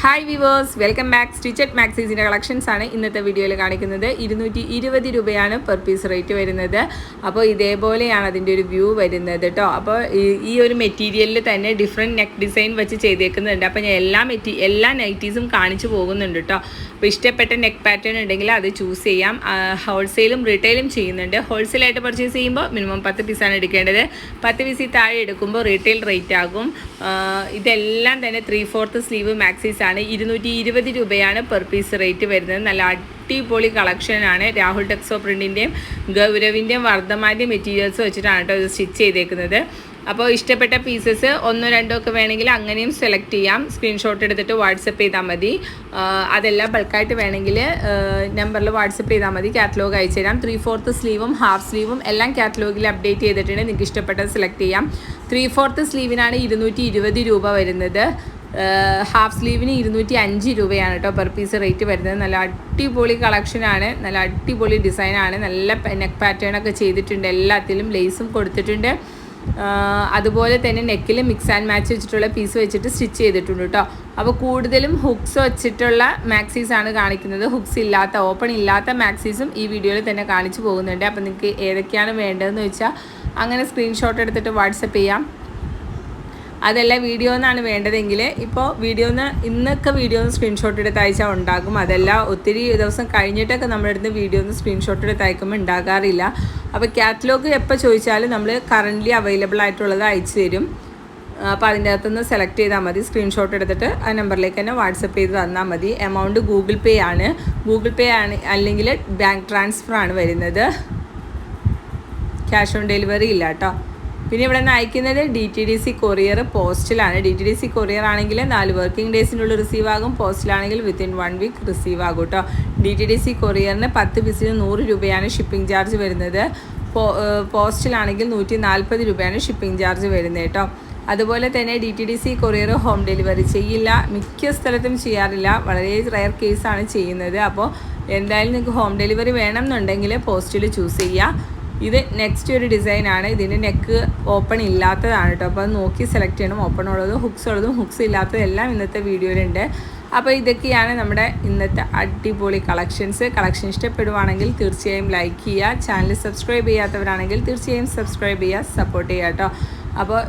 Hi viewers welcome back stitched മാക്സീസിന്റെ collections ആണ് ഇന്നത്തെ വീഡിയോയിൽ കാണിക്കുന്നത്. ഇരുന്നൂറ്റി ഇരുപത് രൂപയാണ് പെർ പീസ് റേറ്റ് വരുന്നത്. അപ്പോൾ ഇതേപോലെയാണ് അതിന്റെ ഒരു വ്യൂ വരുന്നത് കേട്ടോ അപ്പോൾ ഈ- ഒരു മെറ്റീരിയലിൽ തന്നെ ഡിഫറെന്റ് നെക്ക് ഡിസൈൻ വെച്ച് ചെയ്തേക്കുന്നുണ്ട്. അപ്പോൾ ഞാൻ എല്ലാ മെറ്റീ എല്ലാ നൈറ്റീസും കാണിച്ചു പോകുന്നുണ്ട് കേട്ടോ അപ്പോൾ ഇഷ്ടപ്പെട്ട നെക്ക് പാറ്റേൺ ഉണ്ടെങ്കിൽ അത് ചൂസ് ചെയ്യാം. ഹോൾസെയിലും റീറ്റെയിലും ചെയ്യുന്നുണ്ട്. ഹോൾസെയിലായിട്ട് പർച്ചേസ് ചെയ്യുമ്പോൾ മിനിമം പത്ത് പീസാണ് എടുക്കേണ്ടത്. പത്ത് പീസിൽ താഴെ എടുക്കുമ്പോൾ റീറ്റെയിൽ റേറ്റ് ആകും. ഇതെല്ലാം തന്നെ ത്രീ ഫോർത്ത് സ്ലീവ് മാക്സീസ് ആണ് ഇരുന്നൂറ്റി ഇരുപത് രൂപയാണ് പെർ പീസ് റേറ്റ് വരുന്നത്. നല്ല അടിപൊളി കളക്ഷനാണ് രാഹുൽ ടെക്സോ പ്രിന്റിന്റെയും ഗൗരവിന്റെയും വർദ്ധമാന്റെ മെറ്റീരിയൽസ് വെച്ചിട്ടാണ് കേട്ടോ ഇത് സ്റ്റിച്ച് ചെയ്തേക്കുന്നത്. അപ്പോൾ ഇഷ്ടപ്പെട്ട പീസസ് ഒന്നോ രണ്ടോ ഒക്കെ വേണമെങ്കിൽ അങ്ങനെയും സെലക്ട് ചെയ്യാം. സ്ക്രീൻഷോട്ട് എടുത്തിട്ട് വാട്സപ്പ് ചെയ്താൽ മതി. അതെല്ലാം ബൾക്കായിട്ട് വേണമെങ്കിൽ നമ്പറിൽ വാട്സപ്പ് ചെയ്താൽ മതി. കാറ്റലോഗ് അയച്ചു തരാം. ത്രീ ഫോർത്ത് സ്ലീവും ഹാഫ് സ്ലീവും എല്ലാം കാറ്റലോഗിൽ അപ്ഡേറ്റ് ചെയ്തിട്ടുണ്ട്. നിങ്ങൾക്ക് ഇഷ്ടപ്പെട്ടത് സെലക്ട് ചെയ്യാം. ത്രീ ഫോർത്ത് സ്ലീവിനാണ് ഇരുന്നൂറ്റി രൂപ വരുന്നത്. ഹാഫ് സ്ലീവിന് ഇരുന്നൂറ്റി അഞ്ച് രൂപയാണ് കേട്ടോ പെർ പീസ് റേറ്റ് വരുന്നത്. നല്ല അടിപൊളി കളക്ഷനാണ് നല്ല അടിപൊളി ഡിസൈനാണ് നല്ല നെക്ക് പാറ്റേൺ ഒക്കെ ചെയ്തിട്ടുണ്ട്. എല്ലാത്തിലും ലേസും കൊടുത്തിട്ടുണ്ട്. അതുപോലെ തന്നെ നെക്കിൽ മിക്സ് ആൻഡ് മാച്ച് വെച്ചിട്ടുള്ള പീസ് വെച്ചിട്ട് സ്റ്റിച്ച് ചെയ്തിട്ടുണ്ട് കേട്ടോ അപ്പോൾ കൂടുതലും ഹുക്സ് വെച്ചിട്ടുള്ള മാക്സീസ് ആണ് കാണിക്കുന്നത്. ഹുക്സ് ഇല്ലാത്ത ഓപ്പൺ ഇല്ലാത്ത മാക്സീസും ഈ വീഡിയോയിൽ തന്നെ കാണിച്ചു പോകുന്നുണ്ട്. അപ്പോൾ നിങ്ങൾക്ക് ഏതൊക്കെയാണ് വേണ്ടതെന്ന് വെച്ചാൽ അങ്ങനെ സ്ക്രീൻഷോട്ട് എടുത്തിട്ട് വാട്സപ്പ് ചെയ്യാം. അതല്ല വീഡിയോ എന്നാണ് വേണ്ടതെങ്കിൽ ഇപ്പോൾ വീഡിയോ എന്ന് ഇന്നൊക്കെ വീഡിയോ ഒന്ന് സ്ക്രീൻഷോട്ട് എടുത്ത് അയച്ചാൽ ഉണ്ടാകും. അതല്ല ഒത്തിരി ദിവസം കഴിഞ്ഞിട്ടൊക്കെ നമ്മുടെ അടുത്ത് വീഡിയോന്ന് സ്ക്രീൻഷോട്ട് എടുത്ത് അയക്കുമ്പോൾ ഉണ്ടാകാറില്ല. അപ്പോൾ കാറ്റലോഗ് എപ്പോൾ ചോദിച്ചാലും നമ്മൾ കറന്റ്ലി അവൈലബിൾ ആയിട്ടുള്ളത് അയച്ചു തരും. അപ്പോൾ അതിന്റെ അകത്തുനിന്ന് സെലക്ട് ചെയ്താൽ മതി. സ്ക്രീൻഷോട്ട് എടുത്തിട്ട് ആ നമ്പറിലേക്ക് തന്നെ വാട്സപ്പ് ചെയ്ത് തന്നാൽ മതി. എമൗണ്ട് ഗൂഗിൾ പേ ആണ്. ഗൂഗിൾ പേ ആണ് അല്ലെങ്കിൽ ബാങ്ക് ട്രാൻസ്ഫർ ആണ് വരുന്നത്. ക്യാഷ് ഓൺ ഡെലിവറി ഇല്ല കേട്ടോ പിന്നെ ഇവിടെ നിന്ന് അയക്കുന്നത് D T D C courier പോസ്റ്റിലാണ് D T D C courier ആണെങ്കിൽ നാല് വർക്കിംഗ് ഡേയ്സിനുള്ളിൽ റിസീവ് ആകും. പോസ്റ്റിലാണെങ്കിൽ വിത്തിൻ വൺ വീക്ക് റിസീവ് ആകും കേട്ടോ ഡി ടി ഡി സി കൊറിയറിന് പത്ത് പീസിന് നൂറ് രൂപയാണ് ഷിപ്പിംഗ് ചാർജ് വരുന്നത്. പോസ്റ്റിലാണെങ്കിൽ നൂറ്റി നാൽപ്പത് രൂപയാണ് ഷിപ്പിംഗ് ചാർജ് വരുന്നത് കേട്ടോ അതുപോലെ തന്നെ D T D C courier home delivery ചെയ്യില്ല. മിക്ക സ്ഥലത്തും ചെയ്യാറില്ല. വളരെ റയർ കേസാണ് ചെയ്യുന്നത്. അപ്പോൾ എന്തായാലും നിങ്ങൾക്ക് ഹോം ഡെലിവറി വേണമെന്നുണ്ടെങ്കിൽ പോസ്റ്റിൽ ചൂസ് ചെയ്യുക ഇത് നെക്സ്റ്റ് ഒരു ഡിസൈനാണ് ഇതിന്റെ നെക്ക് ഓപ്പൺ ഇല്ലാത്തതാണ് കേട്ടോ അപ്പോൾ അത് നോക്കി സെലക്ട് ചെയ്യണം. ഓപ്പൺ ഉള്ളതും ഹുക്സ് ഉള്ളതും ഹുക്സ് ഇല്ലാത്തതും എല്ലാം ഇന്നത്തെ വീഡിയോയിലുണ്ട്. അപ്പോൾ ഇതൊക്കെയാണ് നമ്മുടെ ഇന്നത്തെ അടിപൊളി കളക്ഷൻസ് കളക്ഷൻ ഇഷ്ടപ്പെടുവാണെങ്കിൽ തീർച്ചയായും ലൈക്ക് ചെയ്യുക. ചാനൽ സബ്സ്ക്രൈബ് ചെയ്യാത്തവരാണെങ്കിൽ തീർച്ചയായും സബ്സ്ക്രൈബ് ചെയ്യുക. സപ്പോർട്ട് ചെയ്യുക കേട്ടോ അപ്പോൾ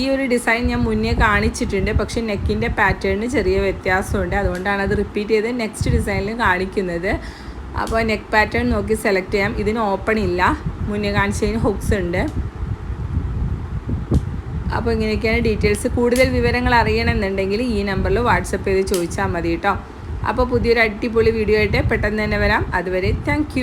ഈ ഒരു ഡിസൈൻ ഞാൻ മുന്നേ കാണിച്ചിട്ടുണ്ട്. പക്ഷേ നെക്കിന്റെ പാറ്റേണിന് ചെറിയ വ്യത്യാസമുണ്ട്. അതുകൊണ്ടാണ് അത് റിപ്പീറ്റ് ചെയ്ത് നെക്സ്റ്റ് ഡിസൈനിൽ കാണിക്കുന്നത്. അപ്പോൾ നെക്ക് പാറ്റേൺ നോക്കി സെലക്ട് ചെയ്യാം. ഇതിന് ഓപ്പൺ ഇല്ല. മുന്നേ കാണിച്ചതിന് ഹുക്സ് ഉണ്ട്. അപ്പോൾ ഇങ്ങനെയൊക്കെയാണ് ഡീറ്റെയിൽസ് കൂടുതൽ വിവരങ്ങൾ അറിയണമെന്നുണ്ടെങ്കിൽ ഈ നമ്പറിൽ വാട്സപ്പ് ചെയ്ത് ചോദിച്ചാൽ മതി കേട്ടോ. അപ്പോൾ പുതിയൊരു അടിപൊളി വീഡിയോ ആയിട്ട് പെട്ടെന്ന് തന്നെ വരാം. അതുവരെ താങ്ക്